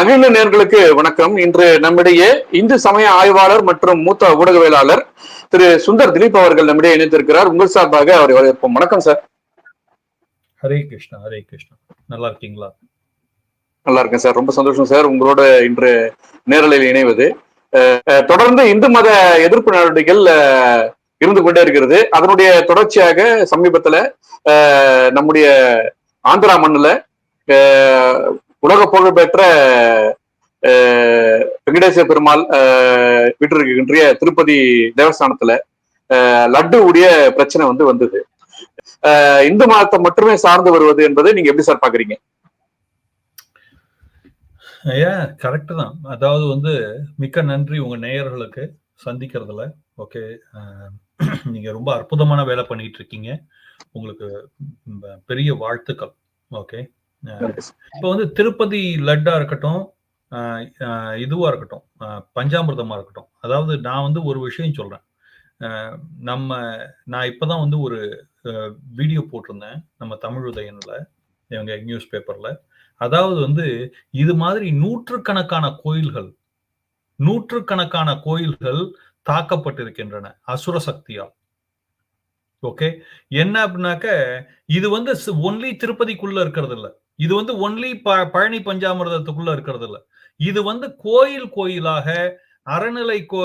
மகிழ்ந்த நேர்களுக்கு வணக்கம். இன்று நம்மிடையே இந்து சமய ஆய்வாளர் மற்றும் மூத்த ஊடகவியலாளர் திரு சுந்தர் திலீப் அவர்கள் நம்மிடையே இணைத்திருக்கிறார் உங்கள் சார்பாக அவரை வரவேற்போம். வணக்கம் சார். ஹரே கிருஷ்ணா ஹரே கிருஷ்ணா. நல்லா இருக்கீங்களா? நல்லா இருக்கேன் சார். ரொம்ப சந்தோஷம் சார். உங்களோட இன்று நேரலையில் இணைவது. தொடர்ந்து இந்து மத எதிர்ப்பு நடவடிக்கைகள் இருந்து கொண்டே இருக்கிறது. அதனுடைய தொடர்ச்சியாக சமீபத்துல நம்முடைய ஆந்திரா மண்ணுல உலக புகழ்பெற்ற அஹ், வெங்கடேச பெருமாள் அஹ், திருப்பதி தேவஸ்தானத்துல அஹ், லட்டு உடைய பிரச்சனை வந்து வந்தது. இந்து மதத்தை மட்டுமே சார்ந்து வருவது என்பதை நீங்க எப்படி சார் பாக்குறீங்க? ஏன் கரெக்ட் தான். அதாவது வந்து மிக்க நன்றி உங்க நேயர்களுக்கு சந்திக்கிறதுல. ஓகே நீங்க ரொம்ப அற்புதமான வேலை பண்ணிட்டு இருக்கீங்க. உங்களுக்கு பெரிய வாழ்த்துக்கள். ஓகே. இப்போ வந்து திருப்பதி லட்டா இருக்கட்டும் இதுவா இருக்கட்டும் பஞ்சாமிர்தமா இருக்கட்டும். அதாவது நான் வந்து ஒரு விஷயம் சொல்றேன். நம்ம நான் இப்பதான் வந்து ஒரு வீடியோ போட்டிருந்தேன் நம்ம தமிழ் உதயன்ல எங்க நியூஸ் பேப்பர்ல. அதாவது வந்து இது மாதிரி நூற்றுக்கணக்கான கோயில்கள் நூற்றுக்கணக்கான கோயில்கள் தாக்கப்பட்டிருக்கின்றன அசுர சக்தியால். ஓகே என்ன அப்படின்னாக்க இது வந்து ஒன்லி திருப்பதிக்குள்ள இருக்கிறது இல்ல இது வந்து ஒன்லி பழனி பஞ்சாமிர்தத்துக்குள்ள இருக்கிறது இல்ல இது வந்து கோயில் கோயிலாக அறநிலை கோ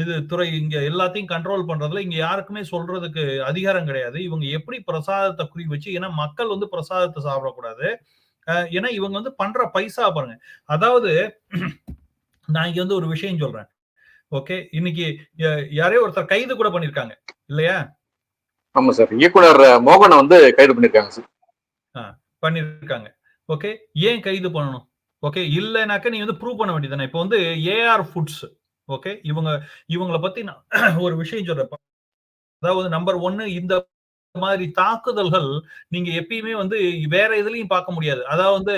இது துறை இங்க எல்லாத்தையும் கண்ட்ரோல் பண்றதுல இங்க யாருக்குமே சொல்றதுக்கு அதிகாரம் கிடையாது. இவங்க எப்படி பிரசாதத்தை குறி வச்சு ஏன்னா மக்கள் வந்து பிரசாதத்தை சாப்பிடக்கூடாது. ஏன்னா இவங்க வந்து பண்ற பைசா பாருங்க. அதாவது நான் இங்க வந்து ஒரு விஷயம் சொல்றேன். ஓகே? இன்னைக்கு ய- யாரையோ ஒருத்தர் கைது கூட பண்ணிருக்காங்க. இல்லையா? ஆமா சார். இயக்குனர் மோகனை வந்து கைது பண்ணிருக்காங்க சார். பண்ணிருக்காங்க. ஓகே ஏன் கைது பண்ணணும்? ஓகே இல்லைனாக்க நீ வந்து ப்ரூவ் பண்ண வேண்டியதானே இப்போ வந்து ஏஆர் ஃபுட்ஸ் ஓகே இவங்க இவங்களை பத்தி நான் ஒரு விஷயம் சொல்றேன். அதாவது நம்பர் ஒன்னு இந்த மாதிரி தாக்குதல்கள் நீங்க எப்பயுமே வந்து வேற இதுலயும் பார்க்க முடியாது. அதாவது வந்து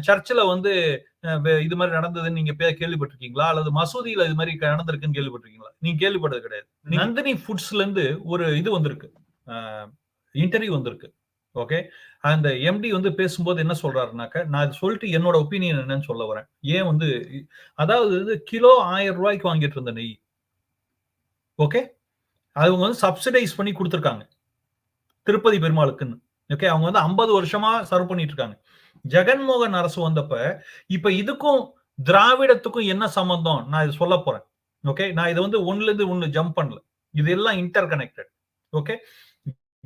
சர்ச்சில் வந்து இது மாதிரி நடந்ததுன்னு நீங்க பே- கேள்விப்பட்டிருக்கீங்களா? அல்லது மசூதியில இது மாதிரி நடந்திருக்குன்னு கேள்விப்பட்டிருக்கீங்களா? நீங்க கேள்விப்பட்டது கிடையாது. நந்தினி ஃபுட்ஸ்ல இருந்து ஒரு இது வந்திருக்கு. இன்டர்வியூ வந்திருக்கு. ஓகே அந்த எம்டி வந்து பேசும்போது என்ன சொல்றாருனாக்க நான் இது சொல்லிட்டு என்னோட ஒப்பீனியன் என்னன்னு சொல்ல வரேன். ஏன் வந்து அதாவது கிலோ ஆயிரம் ரூபாய்க்கு வாங்கிட்டு இருந்த நெய். ஓகே அவங்க வந்து சப்சிடைஸ் பண்ணி கொடுத்துருக்காங்க. திருப்பதி பெருமாளுக்குன்னு. ஓகே அவங்க வந்து ஐம்பது வருஷமா சர்வ் பண்ணிட்டு இருக்காங்க. ஜெகன்மோகன் அரசு வந்தப்ப இப்ப இதுக்கும் திராவிடத்துக்கும் என்ன சம்பந்தம்? நான் இது சொல்ல போறேன். ஓகே நான் இதை வந்து ஒன்னுல இருந்து ஒன்னு ஜம்ப் பண்ணல. இது எல்லாம் இன்டர் கனெக்டட் ஓகே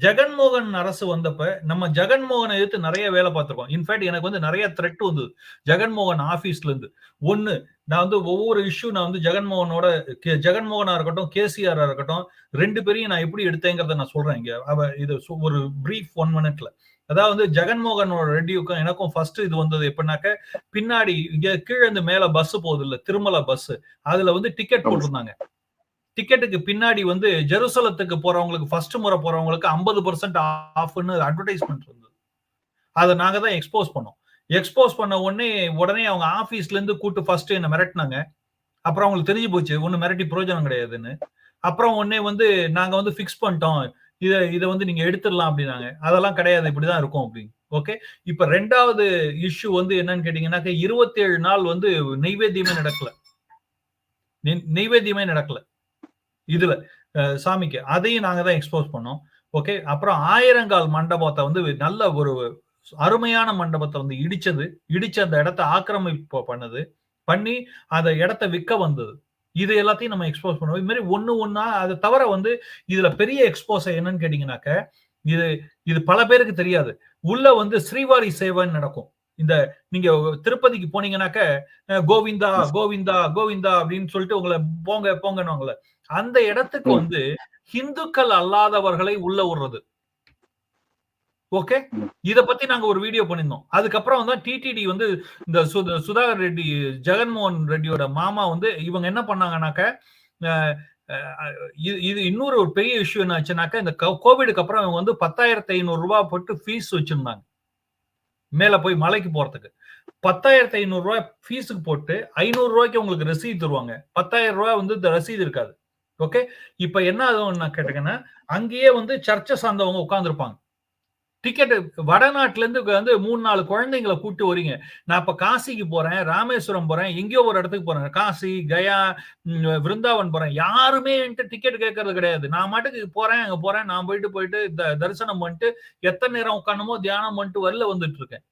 ஜெகன்மோகன் அரசு வந்தப்ப நம்ம ஜெகன்மோகனை எதிர்த்து நிறைய வேலை பார்த்திருக்கோம். இன்ஃபேக்ட் எனக்கு வந்து நிறைய த்ரெட் வந்தது. ஜெகன்மோகன் ஆபீஸ்ல இருந்து. ஒண்ணு நான் வந்து ஒவ்வொரு இஷ்யூ நான் வந்து ஜெகன்மோகனோட கே- ஜெகன்மோகனா இருக்கட்டும் கேசிஆரா இருக்கட்டும் ரெண்டு பேரையும் நான் எப்படி எடுத்தேங்கிறத நான் சொல்றேன் இங்க. அவ இது ஒரு பிரீஃப் ஒன் மினிட்ல அதாவது வந்து ஜெகன்மோகனோட ரெடியூக்கும் எனக்கும் ஃபர்ஸ்ட் இது வந்தது எப்படின்னாக்க பின்னாடி இங்க கீழே இருந்து மேல பஸ் போகுது இல்ல திருமலை பஸ் அதுல வந்து டிக்கெட். போட்டிருந்தாங்க. டிக்கெட்டுக்கு பின்னாடி வந்து ஜெருசலத்துக்கு போறவங்களுக்கு ஃபர்ஸ்ட் முறை போறவங்களுக்கு ஐம்பது பர்சன்ட் ஆஃப்னு அட்வர்டைஸ்மெண்ட் இருந்தது. அதை நாங்க தான் எக்ஸ்போஸ் பண்ணோம். எக்ஸ்போஸ் பண்ண உடனே உடனே அவங்க ஆபீஸ்ல இருந்து கூட்டு ஃபர்ஸ்ட் என்ன மிரட்டினாங்க. அப்புறம் அவங்களுக்கு தெரிஞ்சு போச்சு ஒன்றும் மிரட்டி பிரயோஜனம் கிடையாதுன்னு. அப்புறம் உடனே வந்து நாங்க வந்து ஃபிக்ஸ் பண்ணிட்டோம். இதை இதை வந்து நீங்க எடுத்துடலாம் அப்படின்னாங்க. அதெல்லாம் கிடையாது இப்படிதான் இருக்கும் அப்படின்னு. ஓகே இப்ப ரெண்டாவது இஷ்யூ வந்து என்னன்னு கேட்டீங்கன்னாக்க இருபத்தி ஏழு நாள் வந்து நெய்வேத்தியமே நடக்கல. நெய்வேத்தியமே நடக்கல. இதுல சாமிக்கு. அதையும் நாங்க தான் எக்ஸ்போஸ் பண்ணோம். ஓகே அப்புறம் ஆயிரங்கால் மண்டபத்தை வந்து நல்ல ஒரு அருமையான மண்டபத்தை வந்து இடிச்சது. இடிச்ச அந்த இடத்த ஆக்கிரமிப்பு பண்ணுது. பண்ணி அந்த இடத்த விற்க வந்தது. இது எல்லாத்தையும் நம்ம எக்ஸ்போஸ் பண்ணுவோம் இது மாதிரி ஒன்று ஒன்றா அதை தவிர வந்து இதுல பெரிய எக்ஸ்போஸ் என்னன்னு கேட்டீங்கன்னாக்க இது இது பல பேருக்கு தெரியாது. உள்ள வந்து ஸ்ரீவாரி சேவைன்னு நடக்கும். இந்த நீங்க திருப்பதிக்கு போனீங்கன்னாக்க கோவிந்தா கோவிந்தா கோவிந்தா அப்படின்னு சொல்லிட்டு உங்களை போங்க போங்கன்னு அந்த இடத்துக்கு. வந்து இந்துக்கள் அல்லாதவர்களை உள்ள விடுறது ஓகே. இத பத்தி நாங்க ஒரு வீடியோ பண்ணியிருந்தோம். அதுக்கப்புறம் தான் டிடிடி வந்து இந்த சுத- சுதாகர் ரெட்டி ஜெகன்மோகன் ரெட்டியோட மாமா வந்து இவங்க என்ன அஹ், இது இன்னொரு ஒரு பெரிய இஷ்யூ என்ன ஆச்சுனாக்க இந்த கோவிடுக்கு அப்புறம் இவங்க வந்து பத்தாயிரத்தி ஐநூறு ரூபாய் போட்டு ஃபீஸ் வச்சிருந்தாங்க. மேல போய் மலைக்கு போறதுக்கு. பத்தாயிரத்தி ஐநூறு ரூபாய் ஃபீஸுக்கு போட்டு ஐநூறு ரூபாய்க்கு உங்களுக்கு ரசீது தருவாங்க. பத்தாயிரம் ரூபாய் வந்து இந்த ரசீது இருக்காது. ஓகே? இப்ப என்ன ஆகும் நான் கேட்டீங்கன்னா அங்கேயே வந்து சர்ச்சை சார்ந்தவங்க உட்காந்துருப்பாங்க டிக்கெட் வடநாட்டுல இருந்து வந்து மூணு நாலு குழந்தைங்களை கூப்பிட்டு வரீங்க. நான் இப்ப காசிக்கு போறேன் ராமேஸ்வரம் போறேன் எங்கேயோ ஒரு இடத்துக்கு போறேன். காசி கயா விருந்தாவன் போறேன். யாருமே என்கிட்ட டிக்கெட் கேட்கறது கிடையாது. நான் மாட்டுக்கு போறேன் அங்க போறேன். நான் போயிட்டு போயிட்டு த- தரிசனம் பண்ணிட்டு எத்தனை நேரம் உட்காணுமோ தியானம் பண்ணிட்டு வரல வந்துட்டு இருக்கேன்.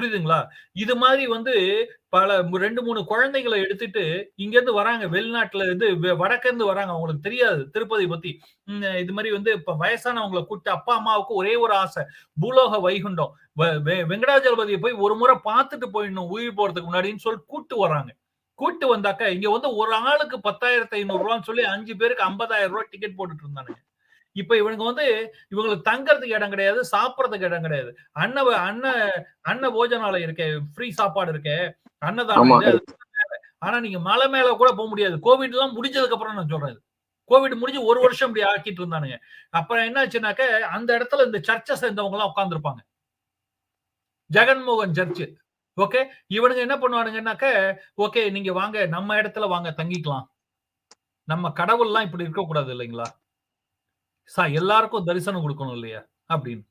புரியுதுங்களா? இது மாதிரி வந்து பல ரெண்டு மூணு குழந்தைகளை எடுத்துட்டு இங்க இருந்து வராங்க. வெளிநாட்டுல இருந்து வெ- வடக்க இருந்து வராங்க. அவங்களுக்கு தெரியாது. திருப்பதி பத்தி. இது மாதிரி வந்து இப்ப வயசானவங்களை கூப்பிட்டு அப்பா அம்மாவுக்கு ஒரே ஒரு ஆசை. பூலோக வைகுண்டம். வெ- வெங்கடாஜலபதியை போய் ஒரு முறை பார்த்துட்டு போயிடணும். உயிர் போறதுக்கு முன்னாடின்னு சொல்லி கூட்டு வராங்க. கூட்டு வந்தாக்க இங்க வந்து ஒரு ஆளுக்கு பத்தாயிரத்தி ஐநூறு ரூபான்னு சொல்லி அஞ்சு பேருக்கு ஐம்பதாயிரம் ரூபாய் டிக்கெட் போட்டுட்டு இருந்தானுங்க. இப்ப இவனுங்க வந்து இவங்களுக்கு தங்கறதுக்கு இடம் கிடையாது சாப்பிடறதுக்கு இடம் கிடையாது. அன்ன அன்ன அன்ன போஜனாலயம் இருக்கே ஃப்ரீ சாப்பாடு இருக்கே அன்னதானம். ஆனா நீங்க மலை மேல கூட போக முடியாது. கோவிட் எல்லாம் முடிஞ்சதுக்கு அப்புறம் நான் சொல்றேன். கோவிட் முடிஞ்சு ஒரு வருஷம் இப்படி ஆக்கிட்டு இருந்தானுங்க. அப்புறம் என்னாச்சுனாக்க அந்த இடத்துல இந்த சர்ச்சை சேர்ந்தவங்க எல்லாம் உட்கார்ந்துருப்பாங்க. ஜெகன்மோகன் சர்ச் ஓகே இவனுங்க என்ன பண்ணுவானுங்கன்னாக்க ஓகே நீங்க வாங்க நம்ம இடத்துல வாங்க தங்கிக்கலாம். நம்ம கடவுள்லாம் இப்படி இருக்க கூடாது இல்லைங்களா? சா எல்லாருக்கும் தரிசனம் கொடுக்கணும் இல்லையா? அப்படின்னு.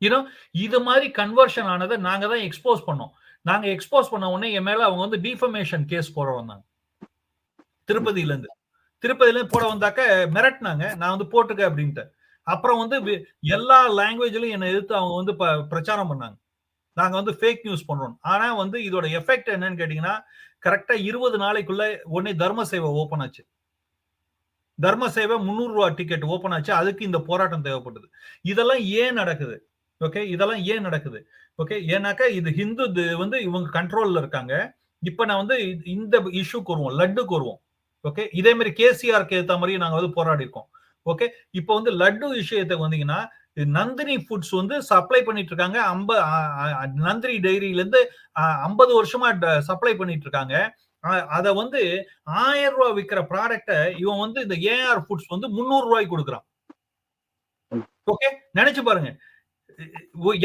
யூனோ இது மாதிரி கன்வர்ஷன் ஆனதை நாங்க தான் எக்ஸ்போஸ் பண்ணோம். நாங்க எக்ஸ்போஸ் பண்ண உடனே என் மேல அவங்க வந்து டிஃபமேஷன் கேஸ் போட வந்தாங்க. திருப்பதியில இருந்து திருப்பதியில இருந்து போட வந்தாக்க மிரட்டினாங்க. நான் வந்து போட்டுக்க அப்படின்ட்டு அப்புறம் வந்து வி- எல்லா லாங்குவேஜ்லயும் என்னை எதிர்த்து அவங்க வந்து ப- பிரச்சாரம் பண்ணாங்க. நாங்க வந்து ஃபேக் நியூஸ் பண்றோம். ஆனா வந்து இதோட எஃபெக்ட் என்னன்னு கேட்டீங்கன்னா கரெக்டா இருபது நாளைக்குள்ள உடனே தர்ம சேவை ஓபன் ஆச்சு. தர்ம சேவை முந்நூறு ரூபா டிக்கெட் ஓபன் ஆச்சு அதுக்கு இந்த போராட்டம் தேவைப்பட்டது. இதெல்லாம் ஏன் நடக்குது? ஓகே இதெல்லாம் ஏன் நடக்குது? ஓகே ஏன்னாக்கா இது ஹிந்து வந்து இவங்க கண்ட்ரோல்ல இருக்காங்க. இப்ப நான் வந்து இந்த இஷ்யூக்கு வருவோம் லட்டுக்கு வருவோம். ஓகே இதே மாதிரி கேசிஆருக்கு ஏற்ற மாதிரி நாங்க வந்து போராடி இருக்கோம் ஓகே இப்போ வந்து லட்டு விஷயத்துக்கு வந்தீங்கன்னா நந்தினி ஃபுட்ஸ் வந்து சப்ளை பண்ணிட்டு இருக்காங்க. அம்ப நந்தினி டைரியில இருந்து ஐம்பது வருஷமா சப்ளை பண்ணிட்டு இருக்காங்க. அத வந்து ஆயிரம் ரூபாய் விற்கிற ப்ராடக்ட இவன் வந்து இந்த ஏஆர் ஃபுட்ஸ் வந்து முந்நூறு ரூபாய்க்கு கொடுக்குறான். ஓகே நினைச்சு பாருங்க.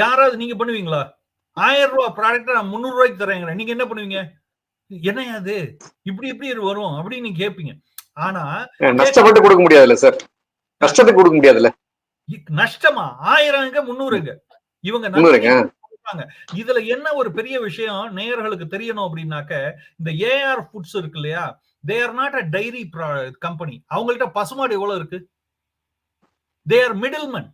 யாராவது நீங்க பண்ணுவீங்களா? ஆயிரம் ரூபாய் ப்ராடக்ட் நான் முந்நூறு ரூபாய்க்கு தரேங்கிறேன் நீங்க என்ன பண்ணுவீங்க? என்ன அது? இப்படி இப்படி வரும் அப்படின்னு நீங்க கேட்பீங்க ஆனா நஷ்டப்பட்டு கொடுக்க முடியாதுல்ல சார்? நஷ்டத்துக்கு கொடுக்க முடியாதுல்ல? நஷ்டமா? ஆயிரங்க முந்நூறுங்க. இவங்க. கொடுப்பாங்க. இதுல என்ன ஒரு பெரிய விஷயம்? நேயர்களுக்கு தெரியணும் அப்படின்னாக்க இந்த ஏஆர் ஃபுட்ஸ் இருக்கு இல்லையா? They are not a dairy company அவங்கள்ட்ட பசுமாடு எவ்வளவு இருக்கு? தே ஆர் மிடில்மேன்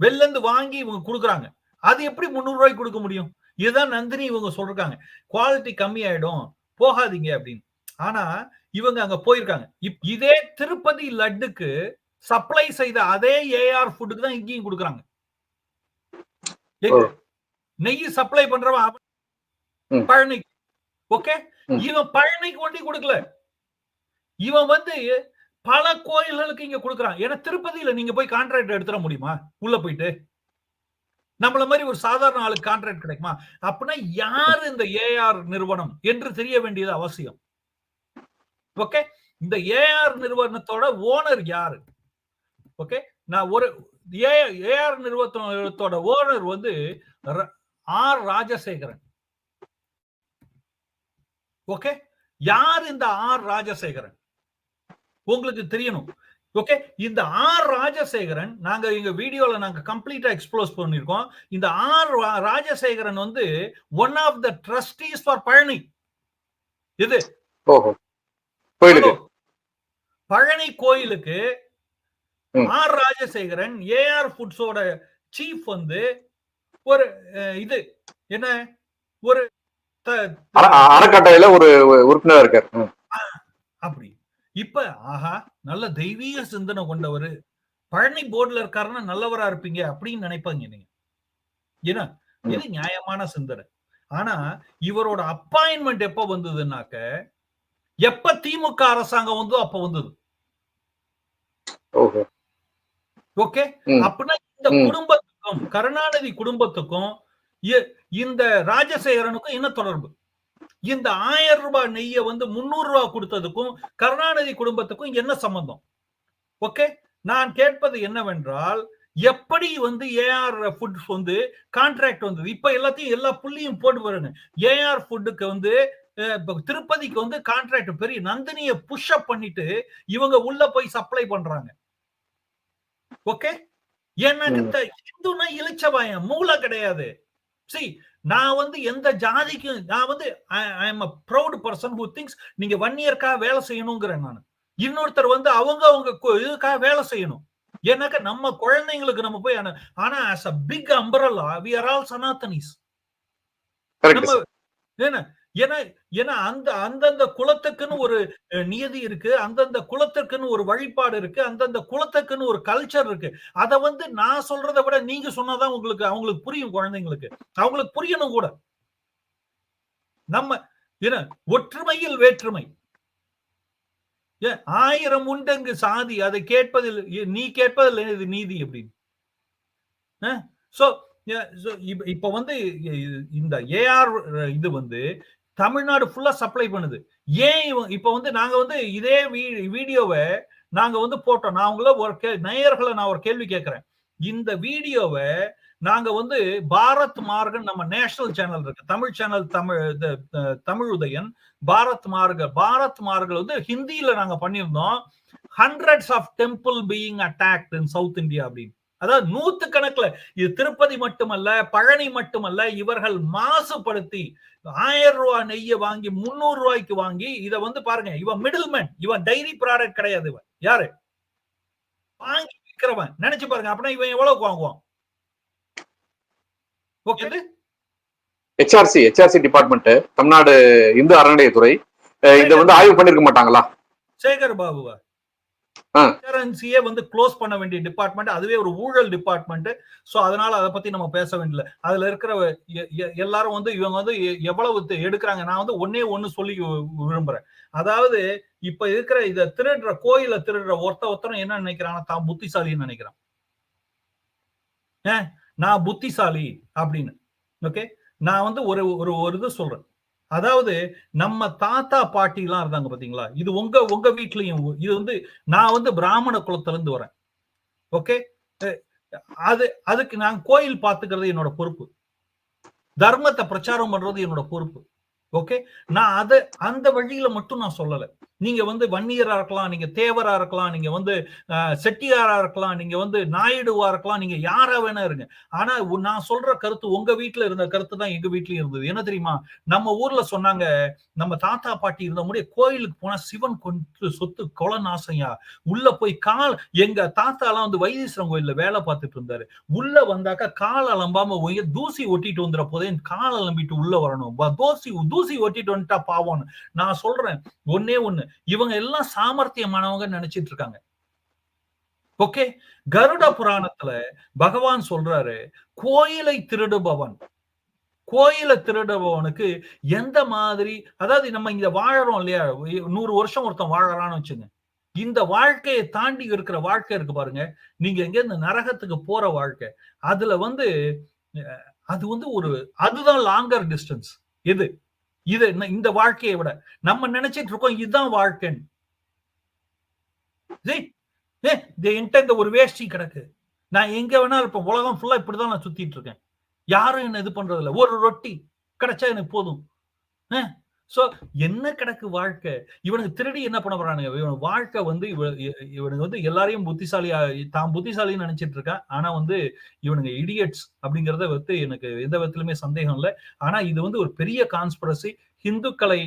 வெளில இருந்து வாங்கி இவங்க கொடுக்குறாங்க. அது எப்படி முந்நூறு ரூபாய்க்கு கொடுக்க முடியும்? இதுதான் நந்தினி இவங்க சொல்றாங்க குவாலிட்டி கம்மி ஆயிடும் போகாதீங்க அப்படின்னு. ஆனா இவங்க அங்க போயிருக்காங்க. இதே திருப்பதி லட்டுக்கு சப்ளை செய்த அதே ஏஆர் ஃபுட்டுக்கு தான் இங்கேயும் கொடுக்குறாங்க. நெய் சப்ளை பண்றவன். பழனி. ஓகே. இவன் பழனிக்கு ஒண்டி கொடுக்கல. இவன் வந்து பல கோயில்களுக்கு இங்க கொடுக்குறான். ஏன்னா திருப்பதியில நீங்க போய் கான்ட்ராக்ட் எடுத்துட முடியுமா? உள்ள போயிட்டு. நம்மள மாதிரி ஒரு சாதாரண ஆளுக்கு கான்ட்ராக்ட் கிடைக்குமா? அப்படின்னா யார் இந்த ஏஆர் நிறுவனம் என்று தெரிய வேண்டியது அவசியம். ஓகே இந்த ஏஆர் நிறுவனத்தோட ஓனர் யாரு? ஓகே நான் ஒரு ஏஆர் நிறுவனத்தோட ஓனர் வந்து ஆர் ராஜசேகரன். ஓகே யார் இந்த ஆர் ராஜசேகரன்? உங்களுக்கு தெரியணும். ஓகே இந்த ஆர் ராஜசேகரன் நாங்க எங்க வீடியோல நாங்க கம்ப்ளீட்டா எக்ஸ்ப்ளோஸ் பண்ணிருக்கோம் இந்த ஆர் ராஜசேகரன் வந்து one of the trustees for Palani. இது? பழனி கோயிலுக்கு. ஆர் ராஜசேகரன் ஏஆர் ஃபுட்ஸோட சீஃப் வந்து ஒரு இது என்ன ஒரு அறக்கட்டளையில ஒரு உறுப்பினர் இருக்கார். அப்படி. இப்ப ஆஹா நல்ல தெய்வீக சிந்தனை கொண்டவர் பழனி போர்டுல இருக்காருன்னா நல்லவரா இருப்பீங்க அப்படின்னு நினைப்பாங்க நீங்க ஏன்னா இது நியாயமான சிந்தனை. ஆனா இவரோட அப்பாயின்மெண்ட் எப்ப வந்ததுன்னாக்க எப்ப திமுக அரசாங்கம் வந்தோ அப்ப வந்தது. ஓகே. அப்படின்னா இந்த ம். குடும்பத்துக்கும் கருணாநிதி குடும்பத்துக்கும் இந்த ராஜசேகரனுக்கும் என்ன தொடர்பு? இந்த ஆயிரம் ரூபாய் நெய்ய வந்து முன்னூறு ரூபாய் கொடுத்ததுக்கும் கருணாநிதி குடும்பத்துக்கும் என்ன சம்பந்தம்? ஓகே? நான் கேட்பது என்னவென்றால் எப்படி வந்து ஏஆர் ஃபுட்ஸ் வந்து கான்ட்ராக்ட் வந்தது? இப்ப எல்லாத்தையும் எல்லா புள்ளியும் போட்டு வருங்க ஏஆர் ஃபுட்டுக்கு வந்து திருப்பதிக்கு வந்து கான்ட்ராக்ட் பெரிய நந்தினியை புஷ் அப் பண்ணிட்டு இவங்க உள்ள போய் சப்ளை பண்றாங்க. ஓகே? எனக்கு த- இந்துனா இழிச்சவாயன் மூளை கிடையாது. சி நான் வந்து எந்த ஜாதிக்கும் நான் வந்து I am a proud person who thinks நீங்க ஒன் இயர்க்காக வேலை செய்யணுங்கிறேன் நான். இன்னொருத்தர் வந்து அவங்க அவங்க இதுக்காக வேலை செய்யணும். ஏன்னாக்க நம்ம குழந்தைங்களுக்கு நம்ம போய் ஆனா- as a big umbrella we are all Sanatanis நம்ம ஏன்னா ஏன்னா ஏன்னா அந்த அந்தந்த குலத்துக்குன்னு ஒரு நியதி இருக்கு அந்தந்த குலத்துக்குன்னு ஒரு வழிபாடு இருக்கு அந்தந்த குலத்துக்குன்னு ஒரு கல்ச்சர் இருக்கு. அத வந்து நான் சொல்றதை விட நீங்க சொன்னாதான் உங்களுக்கு அவங்களுக்கு புரியும் குழந்தைங்களுக்கு. அவங்களுக்கு புரியணும் கூட. நம்ம என்ன ஒற்றுமையில் வேற்றுமை. ஆயிரம் உண்டங்கு சாதி அதை கேட்பதில் நீ கேட்பதில் இது நீதி அப்படின்னு. சோ இப்ப வந்து இந்த ஏஆர் இது வந்து தமிழ்நாடு ஃபுல்லா சப்ளை பண்ணுது. ஏன் இப்ப வந்து நாங்க வந்து இதே வீ- வீடியோவை நாங்க வந்து போட்டோம். நான் உங்கள ஒரு கே- நேயர்களை நான் ஒரு கேள்வி கேட்கிறேன். இந்த வீடியோவை நாங்க வந்து பாரத் மார்கன் நம்ம நேஷனல் சேனல் இருக்கு. தமிழ் சேனல் தமிழ் தமிழ் உதயன் பாரத் மார்க பாரத் மார்கள் வந்து ஹிந்தியில நாங்க பண்ணியிருந்தோம். Hundreds of temple being attacked in South India அப்படின்னு. அதாவது நூத்து கணக்குல இது திருப்பதி மட்டுமல்ல பழனி மட்டுமல்ல இவர்கள் மாசுபடுத்தி ஆயிரம் ரூபாய் நெய்ய வாங்கி முன்னூறு ரூபாய்க்கு வாங்கி இத வந்து பாருங்க இவன் மிடில் மேன் இவன் டைரி ப்ராடக்ட் கிடையாது இவன். யாரு? வாங்கி விற்கிறவன் நினைச்சு பாருங்க அப்படின்னா இவன் எவ்வளவுக்கு வாங்குவான்? Okay HRC HRC department Tamil Nadu Hindu அறநிலையத்துறை இதை வந்து ஆய்வு பண்ணிருக்க மாட்டாங்களா? சேகர் பாபுவா. கரன்சியே வந்து க்ளோஸ் பண்ண வேண்டிய டிபார்ட்மெண்ட் அதுவே ஒரு ஊழல் டிபார்ட்மெண்ட் சோ அதனால அதை பத்தி நம்ம பேச வேண்டியல அதுல இருக்கிற எல்லாரும் வந்து இவங்க வந்து எவ்வளவு எடுக்கிறாங்க? நான் வந்து ஒன்னே ஒண்ணு சொல்லி விரும்புறேன். அதாவது இப்ப இருக்கிற இத திருடுற கோயில திருடுற ஒருத்த ஒருத்தரும் என்ன நினைக்கிறாங்க தான் புத்திசாலின்னு நினைக்கிறான். நான் புத்திசாலி அப்படின்னு. ஓகே நான் வந்து ஒரு ஒரு ஒரு இது சொல்றேன். அதாவது நம்ம தாத்தா பாட்டி எல்லாம் இருந்தாங்க பாத்தீங்களா? இது உங்க உங்க வீட்லயும் இது வந்து நான் வந்து பிராமண குலத்துல இருந்து வரேன். ஓகே? அது அதுக்கு நான் கோயில் பாத்துக்கிறது என்னோட பொறுப்பு. தர்மத்தை பிரச்சாரம் பண்றது என்னோட பொறுப்பு. ஓகே? நான் அதை அந்த வழியில மட்டும் நான் சொல்லலை. நீங்க வந்து வன்னியரா இருக்கலாம் நீங்க தேவரா இருக்கலாம் நீங்க வந்து செட்டியாரா இருக்கலாம் நீங்க வந்து நாயுடுவா இருக்கலாம் நீங்க யாரா வேணா இருங்க. ஆனா நான் சொல்ற கருத்து உங்க வீட்டுல இருந்த கருத்து தான் எங்க வீட்லயும் இருந்தது. என்ன தெரியுமா? நம்ம ஊர்ல சொன்னாங்க நம்ம தாத்தா பாட்டி இருந்த முடிய கோயிலுக்கு போனா சிவன் கொண்டு சொத்து கொலை நாசையா உள்ள போய் கால் எங்க தாத்தா எல்லாம் வந்து வைத்தீஸ்வரன் கோயில்ல வேலை பார்த்துட்டு இருந்தாரு. உள்ள வந்தாக்கா கால் அலம்பாம ஒய்ய தூசி ஒட்டிட்டு வந்துற போதே கால் அலம்பிட்டு உள்ள வரணும். தூசி தூசி ஒட்டிட்டு வந்துட்டா பாவம்னு. நான் சொல்றேன் ஒன்னே ஒண்ணு. இவங்க எல்லாம் சாமர்த்தியமானவங்க நினைச்சிட்டு இருக்காங்க. ஓகே கருட புராணத்துல பகவான் சொல்றாரு கோயிலை திருடுபவன். கோயிலை திருடுபவனுக்கு எந்த மாதிரி அதாவது நம்ம இங்க வாழறோம் இல்லையா? நூறு வருஷம் ஒருத்தன் வாழறான்னு வச்சுங்க. இந்த வாழ்க்கையை தாண்டி இருக்கிற வாழ்க்கை இருக்கு பாருங்க. நீங்க எங்க இந்த நரகத்துக்கு போற வாழ்க்கை. அதுல வந்து அது வந்து ஒரு அதுதான் லாங்கர் டிஸ்டன்ஸ் எது? இது என்ன- இந்த வாழ்க்கையை விட. நம்ம நினைச்சிட்டு இருக்கோம் இதுதான் வாழ்க்கைன்னு. ஏ, என்கிட்ட இந்த ஒரு வேஷ்டி கிடக்கு. நான் எங்க வேணா இருப்பேன் உலகம் ஃபுல்லா இப்படிதான் நான் சுத்திட்டு இருக்கேன். யாரும் என்ன இது பண்றது இல்லை ஒரு ரொட்டி கிடைச்சா எனக்கு போதும். சோ என்ன கிடக்கு வாழ்க்கை? இவனுக்கு திருடி என்ன பண்ண போறானுங்க? இவன் வாழ்க்கை வந்து இவ இவனுக்கு வந்து எல்லாரையும் புத்திசாலியா தான் புத்திசாலின்னு நினைச்சிட்டு இருக்கான் ஆனா வந்து இவனுங்க இடியட்ஸ் அப்படிங்கறத வந்து எனக்கு எந்த விதத்திலுமே சந்தேகம் இல்லை. ஆனா இது வந்து ஒரு பெரிய கான்ஸ்பிரசி ஹிந்துக்களை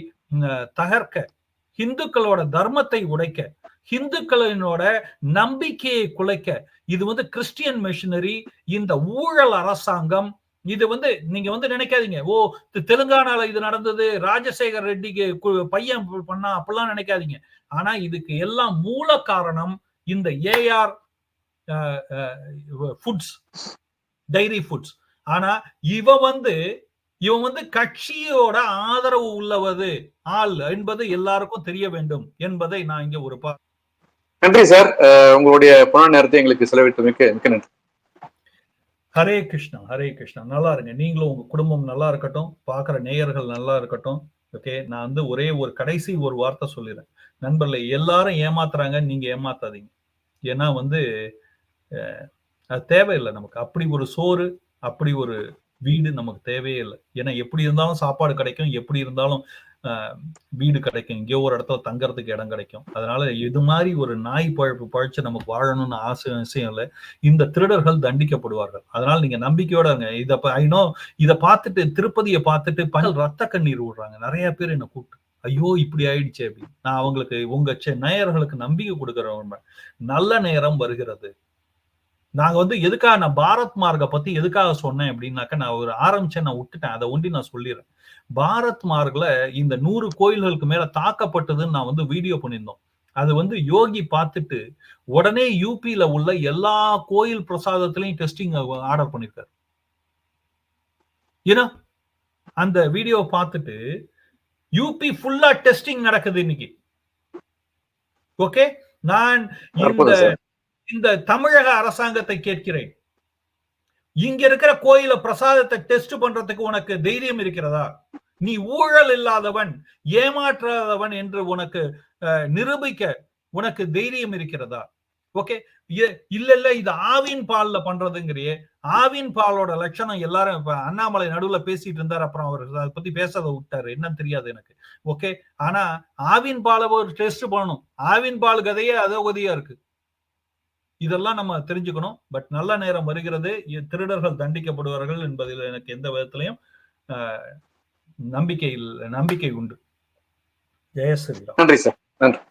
தகர்க்க ஹிந்துக்களோட தர்மத்தை உடைக்க ஹிந்துக்களினோட நம்பிக்கையை குலைக்க இது வந்து கிறிஸ்டியன் மிஷினரி இந்த ஊழல் அரசாங்கம் இது வந்து நீங்க வந்து நினைக்காதீங்க. ஓ தெலுங்கானால இது நடந்தது ராஜசேகர் ரெட்டிக்கு பையன் பண்ணா அப்படிலாம் நினைக்காதீங்க. ஆனா இதுக்கு எல்லாம் மூல காரணம் இந்த ஏஆர் ஃபுட்ஸ் டைரி ஃபுட்ஸ் ஆனா இவ வந்து இவன் வந்து கட்சியோட ஆதரவு உள்ளவது ஆள் என்பது எல்லாருக்கும் தெரிய வேண்டும் என்பதை நான் இங்க ஒரு பா நன்றி சார். உங்களுடைய பண நேரத்தை எங்களுக்கு செலவிட்டமைக்கு மிக்க நன்றி. ஹரே கிருஷ்ணா ஹரே கிருஷ்ணா. நல்லா இருங்க. நீங்களும் உங்க குடும்பம் நல்லா இருக்கட்டும். பாக்குற நேயர்கள் நல்லா இருக்கட்டும். ஓகே? நான் வந்து ஒரே ஒரு கடைசி ஒரு வார்த்தை சொல்லிடுறேன். நண்பர்களை எல்லாரும் ஏமாத்துறாங்க நீங்க ஏமாத்தாதீங்க. ஏன்னா வந்து அஹ், அது தேவையில்லை நமக்கு. அப்படி ஒரு சோறு அப்படி ஒரு வீடு நமக்கு தேவையே இல்லை. ஏன்னா எப்படி இருந்தாலும் சாப்பாடு கிடைக்கும் எப்படி இருந்தாலும் வீடு கிடைக்கும். எங்கேயோ ஒரு இடத்துல தங்கறதுக்கு இடம் கிடைக்கும். அதனால இது மாதிரி ஒரு நாய் பழப்பு பழிச்சு நமக்கு வாழணும்னு ஆசை விஷயம் இல்லை. இந்த திருடர்கள் தண்டிக்கப்படுவார்கள். அதனால நீங்க நம்பிக்கையோட இருங்க. இத ஐநோ இத பார்த்துட்டு திருப்பதியை பார்த்துட்டு பகல் ரத்த கண்ணீர் விடுறாங்க நிறைய பேர் என்ன கூப்பிட்டு ஐயோ இப்படி ஆயிடுச்சு அப்படின்னு. நான் அவங்களுக்கு உங்க நேயர்களுக்கு நம்பிக்கை கொடுக்குறேன் உண்மை நல்ல நேரம் வருகிறது. நாங்க வந்து எதுக்காக நான் பாரத் மார்க பத்தி எதுக்காக சொன்னேன் அப்படின்னாக்க நான் ஒரு ஆரம்பிச்சேன் நான் விட்டுட்டேன். அதை ஒண்டி நான் சொல்லிடுறேன். பாரத் மார்க்ல இந்த நூறு கோயில்களுக்கு மேல தாக்கப்பட்டதுன்னு நான் வந்து வீடியோ பண்ணியிருந்தோம். அது வந்து யோகி பார்த்துட்டு உடனே யூபியில உள்ள எல்லா கோயில் பிரசாதத்திலையும் டெஸ்டிங் ஆர்டர் பண்ணிருக்காரு. ஏன்னா அந்த வீடியோ பார்த்துட்டு யூபி ஃபுல்லா டெஸ்டிங் நடக்குது இன்னைக்கு. ஓகே நான் இந்த இந்த தமிழக அரசாங்கத்தை கேட்கிறேன். இங்க இருக்கிற கோயில பிரசாதத்தை டெஸ்ட் பண்றதுக்கு உனக்கு தைரியம் இருக்கிறதா? நீ ஊழல் இல்லாதவன் ஏமாற்றாதவன் என்று உனக்கு அஹ், நிரூபிக்க உனக்கு தைரியம் இருக்கிறதா? ஓகே இல்ல இல்ல இது ஆவின் பால்ல பண்றதுங்கிறியே. ஆவின் பாலோட லட்சணம் எல்லாரும் இப்ப அண்ணாமலை நடுவுல பேசிட்டு இருந்தார். அப்புறம் அவர் அதை பத்தி பேசத விட்டாரு. என்னன்னு தெரியாது எனக்கு. ஓகே ஆனா ஆவின் பாலை ஒரு டெஸ்ட் பண்ணணும். ஆவின் பால் கதையே அதோகதியா இருக்கு. இதெல்லாம் நம்ம தெரிஞ்சுக்கணும். பட் நல்ல நேரம் வருகிறது. திருடர்கள் தண்டிக்கப்படுவார்கள் என்பதில் எனக்கு எந்த விதத்திலையும் ஆஹ், நம்பிக்கை இல்லை நம்பிக்கை உண்டு. ஜெயஸ்ரீராம் நன்றி சார். நன்றி.